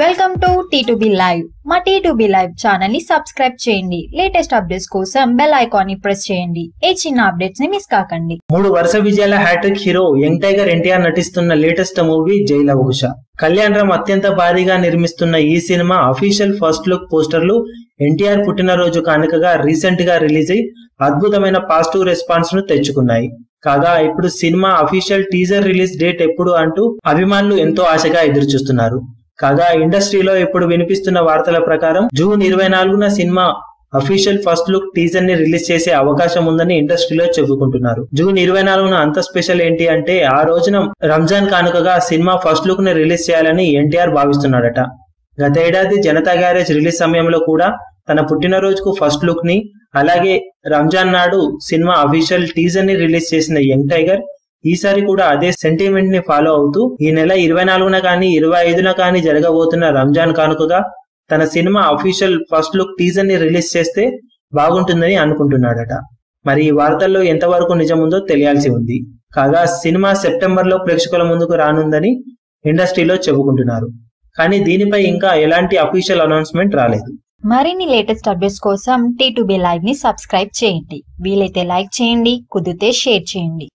Welcome to T two B live మా T two B live ఛానల్ని subscribe చేయండి. Latest updates కోసం bell ఐకాన్ని ప్రెస్ చేయండి. ఏ చిన్న అప్డేట్స్ని మిస్ కాకండి. మూడు వరుస విజయాల hattrick hero young tiger NTR నటిస్తున్న లేటెస్ట్ మూవీ జై కళ్యాణ్ రామ్ అత్యంత భారీగా నిర్మిస్తున్న ఈ సినిమా అఫీషియల్ ఫస్ట్ లుక్ పోస్టర్లు ఎన్టీఆర్ పుట్టినరోజు కానుకగా రీసెంట్గా రిలీజ్ అయి అద్భుతమైన పాజిటివ్ రెస్పాన్స్ను తెచ్చుకున్నాయి. కాగా ఇప్పుడు cinema official teaser release date ఎప్పుడు అంటూ అభిమానులు ఎంతో ఆశగా ఎదురుచూస్తున్నారు. కాగా ఇండస్ట్రీలో ఇప్పుడు వినిపిస్తున్న వార్తల ప్రకారం జూన్ ఇరవై నాలుగున సినిమా అఫీషియల్ ఫస్ట్ లుక్ టీజర్ని రిలీజ్ చేసే అవకాశం ఉందని ఇండస్ట్రీలో చెప్పుకుంటున్నారు జూన్ ఇరవై నాలుగున అంత స్పెషల్ ఏంటి అంటే ఆ రోజున రంజాన్ కానుకగా సినిమా ఫస్ట్ లుక్ని రిలీజ్ చేయాలని ఎన్టీఆర్ భావిస్తున్నాడట. గతేడాది జనతా గ్యారేజ్ రిలీజ్ సమయంలో కూడా తన పుట్టినరోజుకు ఫస్ట్ లుక్ని అలాగే రంజాన్ నాడు సినిమా అఫీషియల్ టీజర్ని రిలీజ్ చేసిన యంగ్ టైగర్ ఈసారి కూడా అదే సెంటిమెంట్ని ఫాలో అవుతూ ఈ నెల ఇరవై నాలుగున కానీ ఇరవై ఐదున కానీ జరగబోతున్న రంజాన్ కానుకగా తన సినిమా అఫీషియల్ ఫస్ట్ లుక్ టీజర్ని రిలీజ్ చేస్తే బాగుంటుందని అనుకుంటున్నాడట. మరి ఈ వార్తల్లో ఎంతవరకు నిజముందో తెలియాల్సి ఉంది. కాగా సినిమా సెప్టెంబర్లో ప్రేక్షకుల ముందుకు రానుందని ఇండస్ట్రీలో చెప్పుకుంటున్నారు కానీ దీనిపై ఇంకా ఎలాంటి అఫీషియల్ అనౌన్స్మెంట్ రాలేదు. మరిన్ని లేటెస్ట్ అప్డేట్స్ కోసం టీ టు బి లైవ్ని సబ్స్క్రైబ్ చేయండి. వీలైతే లైక్ చేయండి కుదిరితే షేర్ చేయండి.